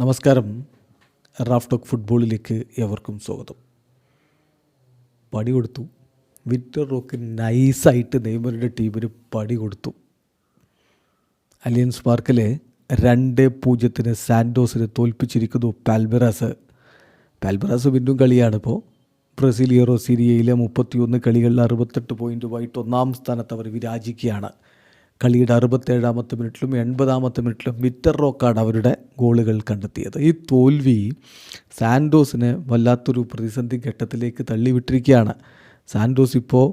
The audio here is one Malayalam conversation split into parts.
നമസ്കാരം. റാഫ് ടോക്ക് ഫുട്ബോളിലേക്ക് എവർക്കും സ്വാഗതം. പടി കൊടുത്തു. വിക്ടർ റോക്ക് നൈസായിട്ട് നെയ്മറുടെ ടീമിന് പടി കൊടുത്തു. അലിയൻസ് പാർക്കിലെ രണ്ട് പൂജ്യത്തിന് സാൻഡോസിനെ തോൽപ്പിച്ചിരിക്കുന്നു പാൽബറാസ്. പാൽബറാസ് വീണ്ടും കളിയാണ് ഇപ്പോൾ ബ്രസീലിയറോ സിരിയയിലെ മുപ്പത്തിയൊന്ന് കളികളിൽ അറുപത്തെട്ട് പോയിന്റുമായിട്ട് ഒന്നാം സ്ഥാനത്ത് അവർ വിരാജിക്കുകയാണ്. കളിയുടെ അറുപത്തേഴാമത്തെ മിനിറ്റിലും എൺപതാമത്തെ മിനിറ്റിലും വിറ്റർ റോക്കാണ് അവരുടെ ഗോളുകൾ കണ്ടെത്തിയത്. ഈ തോൽവി സാൻഡോസിനെ വല്ലാത്തൊരു പ്രതിസന്ധി ഘട്ടത്തിലേക്ക് തള്ളിവിട്ടിരിക്കുകയാണ്. സാൻഡോസ് ഇപ്പോൾ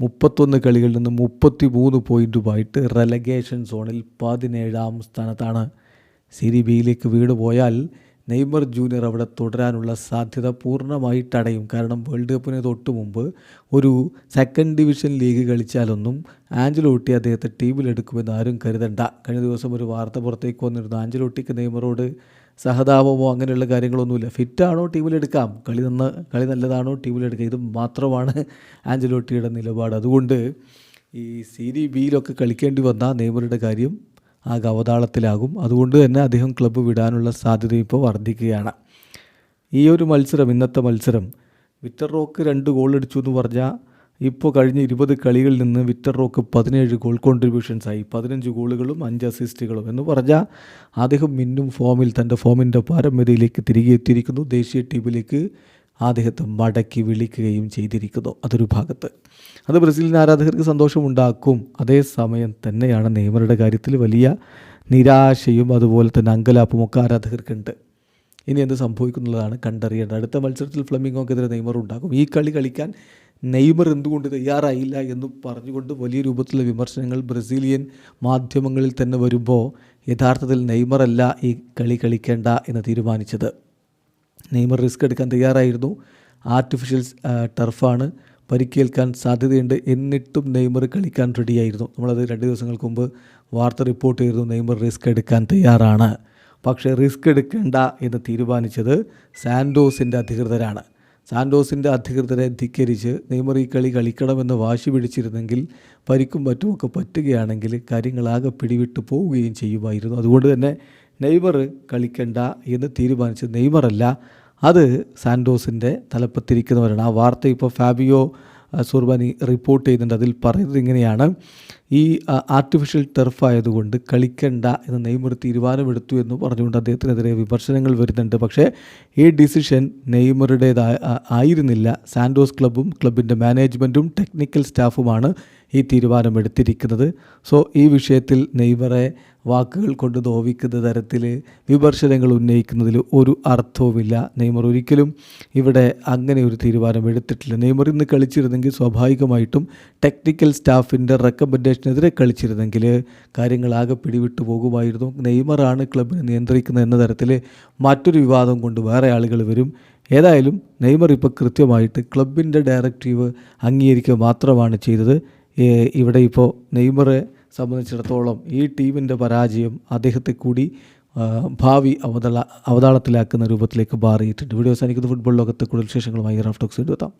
മുപ്പത്തൊന്ന് കളികളിൽ നിന്ന് മുപ്പത്തി മൂന്ന് പോയിന്റുമായിട്ട് റെലഗേഷൻ സോണിൽ പതിനേഴാം സ്ഥാനത്താണ്. സിരി ബിയിലേക്ക് വീട് പോയാൽ നെയ്മർ ജൂനിയർ അവിടെ തുടരാനുള്ള സാധ്യത പൂർണമായിട്ട് അടയും കാരണം വേൾഡ് കപ്പിന് തൊട്ട് മുമ്പ് ഒരു സെക്കൻഡ് ഡിവിഷൻ ലീഗ് കളിച്ചാലൊന്നും ആഞ്ചലോട്ടി അദ്ദേഹത്തെ ടീമിലെടുക്കുമെന്ന് ആരും കരുതണ്ട. കഴിഞ്ഞ ദിവസം ഒരു വാർത്ത പുറത്തേക്ക് വന്നിരുന്നു. ആഞ്ചലോട്ടിക്ക് നെയ്മറോട് സഹതാപമോ അങ്ങനെയുള്ള കാര്യങ്ങളൊന്നുമില്ല. ഫിറ്റാണോ ടീമിലെടുക്കാം കളി നന്ന കളി നല്ലതാണോ ടീമിലെടുക്കാം ഇത് മാത്രമാണ് ആഞ്ചലോട്ടിയുടെ നിലപാട്. അതുകൊണ്ട് ഈ സി ഡി ബിയിലൊക്കെ കളിക്കേണ്ടി വന്ന നെയ്മറുടെ കാര്യം ആകെ കവതാളത്തിലാകും അതുകൊണ്ട് തന്നെ അദ്ദേഹം ക്ലബ്ബ് വിടാനുള്ള സാധ്യത ഇപ്പോൾ വർദ്ധിക്കുകയാണ്. ഈ ഒരു മത്സരം ഇന്നത്തെ മത്സരം വിറ്റർ റോക്ക് രണ്ട് ഗോൾ അടിച്ചു എന്ന് പറഞ്ഞാൽ ഇപ്പോൾ കഴിഞ്ഞ ഇരുപത് കളികളിൽ നിന്ന് വിറ്റർ റോക്ക് പതിനേഴ് ഗോൾ കോൺട്രിബ്യൂഷൻസായി പതിനഞ്ച് ഗോളുകളും അഞ്ച് അസിസ്റ്റുകളും എന്ന് പറഞ്ഞാൽ അദ്ദേഹം മിന്നും ഫോമിൽ തന്റെ ഫോമിന്റെ പാരമ്പര്യയിലേക്ക് തിരികെ എത്തിയിരിക്കുന്നു. ദേശീയ ടീമിലേക്ക് അദ്ദേഹത്തെ മടക്കി വിളിക്കുകയും ചെയ്തിരിക്കുന്നു അതൊരു ഭാഗത്ത്. അത് ബ്രസീലിയൻ ആരാധകർക്ക് സന്തോഷമുണ്ടാക്കും. അതേസമയം തന്നെയാണ് നെയ്മറുടെ കാര്യത്തിൽ വലിയ നിരാശയും അതുപോലെ തന്നെ അങ്കലാപ്പും ഒക്കെ ആരാധകർക്കുണ്ട്. ഇനി എന്ത് സംഭവിക്കുന്നുള്ളതാണ് കണ്ടറിയേണ്ടത്. അടുത്ത മത്സരത്തിൽ ഫ്ലമിംഗോക്കെതിരെ നെയ്മർ ഉണ്ടാകും. ഈ കളി കളിക്കാൻ നെയ്മർ എന്തുകൊണ്ട് തയ്യാറായില്ല എന്ന് പറഞ്ഞുകൊണ്ട് വലിയ രൂപത്തിലുള്ള വിമർശനങ്ങൾ ബ്രസീലിയൻ മാധ്യമങ്ങളിൽ തന്നെ വരുമ്പോൾ യഥാർത്ഥത്തിൽ നെയ്മറല്ല ഈ കളി കളിക്കേണ്ട എന്ന് തീരുമാനിച്ചത്. നെയ്മർ റിസ്ക് എടുക്കാൻ തയ്യാറായിരുന്നു. ആർട്ടിഫിഷ്യൽ ടർഫാണ് പരിക്കേൽക്കാൻ സാധ്യതയുണ്ട് എന്നിട്ടും നെയ്മർ കളിക്കാൻ റെഡിയായിരുന്നു. നമ്മളത് രണ്ട് ദിവസങ്ങൾക്ക് മുമ്പ് വാർത്ത റിപ്പോർട്ട് ചെയ്തിരുന്നു നെയ്മർ റിസ്ക് എടുക്കാൻ തയ്യാറാണ്. പക്ഷേ റിസ്ക് എടുക്കേണ്ട എന്ന് തീരുമാനിച്ചത് സാൻഡോസിന്റെ അധികൃതരാണ്. സാൻഡോസിന്റെ അധികൃതരെ ധിക്കരിച്ച് നെയ്മർ ഈ കളി കളിക്കണമെന്ന് വാശി പിടിച്ചിരുന്നെങ്കിൽ പരിക്കും മറ്റുമൊക്കെ പറ്റുകയാണെങ്കിൽ കാര്യങ്ങളാകെ പിടിവിട്ട് പോവുകയും ചെയ്യുമായിരുന്നു. അതുകൊണ്ട് തന്നെ നെയ്മർ കളിക്കണ്ട എന്ന് തീരുമാനിച്ചത് നെയ്മറല്ല അത് സാൻഡോസിന്റെ തലപ്പത്തിരിക്കുന്നവരാണ്. ആ വാർത്ത ഇപ്പോൾ ഫാബിയോ സുർബാനി റിപ്പോർട്ട് ചെയ്യുന്നുണ്ട്. അതിൽ പറയുന്നത് ഇങ്ങനെയാണ്. ഈ ആർട്ടിഫിഷ്യൽ ടെർഫ് ആയതുകൊണ്ട് കളിക്കണ്ട എന്ന് നെയ്മർ തീരുമാനമെടുത്തു എന്ന് പറഞ്ഞുകൊണ്ട് അദ്ദേഹത്തിനെതിരെ വിമർശനങ്ങൾ വരുന്നുണ്ട്. പക്ഷേ ഈ ഡിസിഷൻ നെയ്മറുടേതായ ആയിരുന്നില്ല. സാൻഡോസ് ക്ലബ്ബും ക്ലബിന്റെ മാനേജ്മെന്റും ടെക്നിക്കൽ സ്റ്റാഫുമാണ് ഈ തീരുമാനമെടുത്തിരിക്കുന്നത് സോ ഈ വിഷയത്തിൽ നെയ്മറെ വാക്കുകൾ കൊണ്ട് നോവിക്കുന്ന തരത്തിൽ വിമർശനങ്ങൾ ഉന്നയിക്കുന്നതിൽ ഒരു അർത്ഥവുമില്ല. നെയ്മർ ഒരിക്കലും ഇവിടെ അങ്ങനെ ഒരു തീരുമാനം എടുത്തിട്ടില്ല. നെയ്മർ ഇന്ന് കളിച്ചിരുന്നെങ്കിൽ സ്വാഭാവികമായിട്ടും ടെക്നിക്കൽ സ്റ്റാഫിന്റെ റെക്കമെൻഡേഷനെതിരെ കളിച്ചിരുന്നെങ്കിൽ കാര്യങ്ങളാകെ പിടിവിട്ടു പോകുമായിരുന്നു. നെയ്മറാണ് ക്ലബിനെ നിയന്ത്രിക്കുന്നത് എന്ന തരത്തിൽ മറ്റൊരു വിവാദം കൊണ്ട് വേറെ ആളുകൾ വരും. ഏതായാലും നെയ്മർ ഇപ്പോൾ കൃത്യമായിട്ട് ക്ലബിന്റെ ഡയറക്റ്റീവ് അംഗീകരിക്കുക മാത്രമാണ് ചെയ്തത്. ഇവിടെ ഇപ്പോൾ നെയ്മറെ സംബന്ധിച്ചിടത്തോളം ഈ ടീമിന്റെ പരാജയം അദ്ദേഹത്തെ കൂടി ഭാവി അവതള അവതാളത്തിലാക്കുന്ന രൂപത്തിലേക്ക് മാറിയിട്ടുണ്ട്. വീഡിയോ സാധിക്കുന്ന ഫുട്ബോൾ ലോകത്തെ കൂടുതൽ വിശേഷങ്ങളുമായി റാഫ്റ്റോക്സ് എത്താം.